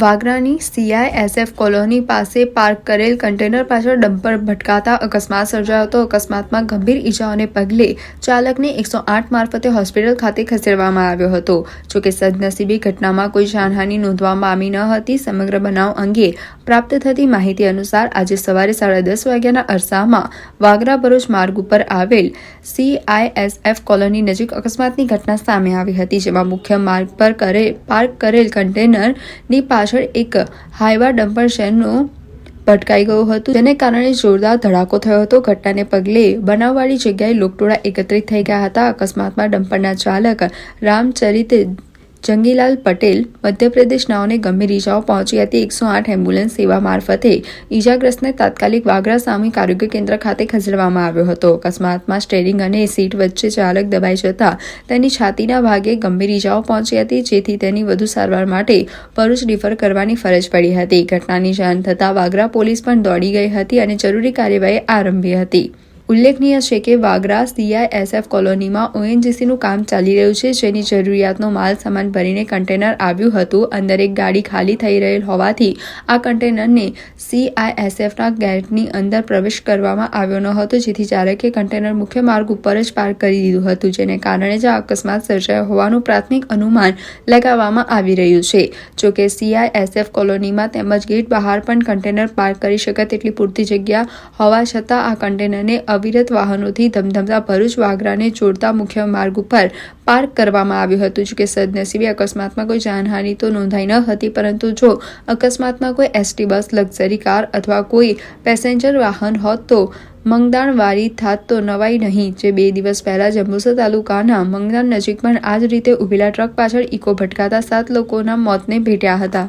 વાગરાની CISF colony પાસે park કરેલ container પાછળ ડમ્પર ભટકાતા અકસ્માત સર્જાયો હતો. અકસ્માતમાં ગંભીર ઈજાઓને પગલે ચાલકને એકસો આઠ મારફતે હોસ્પિટલ ખાતે ખસેડવામાં આવ્યો હતો. જોકે સદનસીબી ઘટનામાં કોઈ જાનહાની નોંધવામાં આવી ન હતી. સમગ્ર બનાવ અંગે પ્રાપ્ત થતી માહિતી અનુસાર આજે સવારે સાડા દસ વાગ્યાના અરસામાં વાગરા ભરૂચ માર્ગ ઉપર આવેલ સીઆઈએસએફ કોલોની નજીક અકસ્માતની ઘટના સામે આવી હતી, જેમાં મુખ્ય માર્ગ પર કરે પાર્ક કરેલ કન્ટેનરની પાછળ એક હાઈવા ડમ્પર શેરનું ભટકાઈ ગયું હતું. જેને કારણે જોરદાર ધડાકો થયો હતો. ઘટનાને પગલે બનાવવાળી જગ્યાએ લોકટોળા એકત્રિત થઈ ગયા હતા. અકસ્માતમાં ડમ્પરના ચાલક રામચરિત જંગીલાલ પટેલ મધ્યપ્રદેશનાઓને ગંભીર ઈજાઓ પહોંચી હતી. એકસો આઠ એમ્બ્યુલન્સ સેવા મારફતે ઇજાગ્રસ્તને તાત્કાલિક વાગરા સામૂહિક આરોગ્ય કેન્દ્ર ખાતે ખસેડવામાં આવ્યો હતો. અકસ્માતમાં સ્ટેરિંગ અને સીટ વચ્ચે ચાલક દબાઈ જતા તેની છાતીના ભાગે ગંભીર ઈજાઓ પહોંચી હતી, જેથી તેની વધુ સારવાર માટે ભરૂચ રિફર કરવાની ફરજ પડી હતી. ઘટનાની જાણ થતાં વાગરા પોલીસ પણ દોડી ગઈ હતી અને જરૂરી કાર્યવાહી આરંભી હતી. ઉલ્લેખનીય છે કે વાગરા સીઆઈએસએફ કોલોનીમાં ઓએનજીસીનું કામ ચાલી રહ્યું છે, જેની જરૂરિયાતનો માલ સામાન ભરીને કન્ટેનર આવ્યું હતું. અંદર એક ગાડી ખાલી થઈ રહેલ હોવાથી આ કન્ટેનરને સીઆઈએસએફના ગેટની અંદર પ્રવેશ કરવામાં આવ્યો ન હતો, જેથી ચાલકે કન્ટેનર મુખ્ય માર્ગ ઉપર જ પાર્ક કરી દીધું હતું, જેને કારણે જ આ અકસ્માત સર્જાયો હોવાનું પ્રાથમિક અનુમાન લગાવવામાં આવી રહ્યું છે. જોકે સીઆઈએસએફ કોલોનીમાં તેમજ ગેટ બહાર પણ કન્ટેનર પાર્ક કરી શકે તેટલી પૂરતી જગ્યા હોવા છતાં આ કન્ટેનરને અવિરત વાહનોથી ધમધમતા ભરૂચ વાગરાને જોડતા મુખ્ય માર્ગ ઉપર પાર્ક કરવામાં આવ્યું હતું. જોકે સદનસીબે અકસ્માતમાં કોઈ જાનહાનિ તો નોંધાઈ ન હતી, પરંતુ જો અકસ્માતમાં કોઈ એસટી બસ, લક્ઝરી કાર અથવા કોઈ પેસેન્જર વાહન હોત તો મંગદાણવાળી થાત તો નવાઈ નહીં. જે બે દિવસ પહેલા જંબુસર તાલુકાના મંગદાણ નજીક પણ આ જ રીતે ઉભેલા ટ્રક પાછળ ઇકો ભટકાતા સાત લોકોના મોતને ભેટ્યા હતા.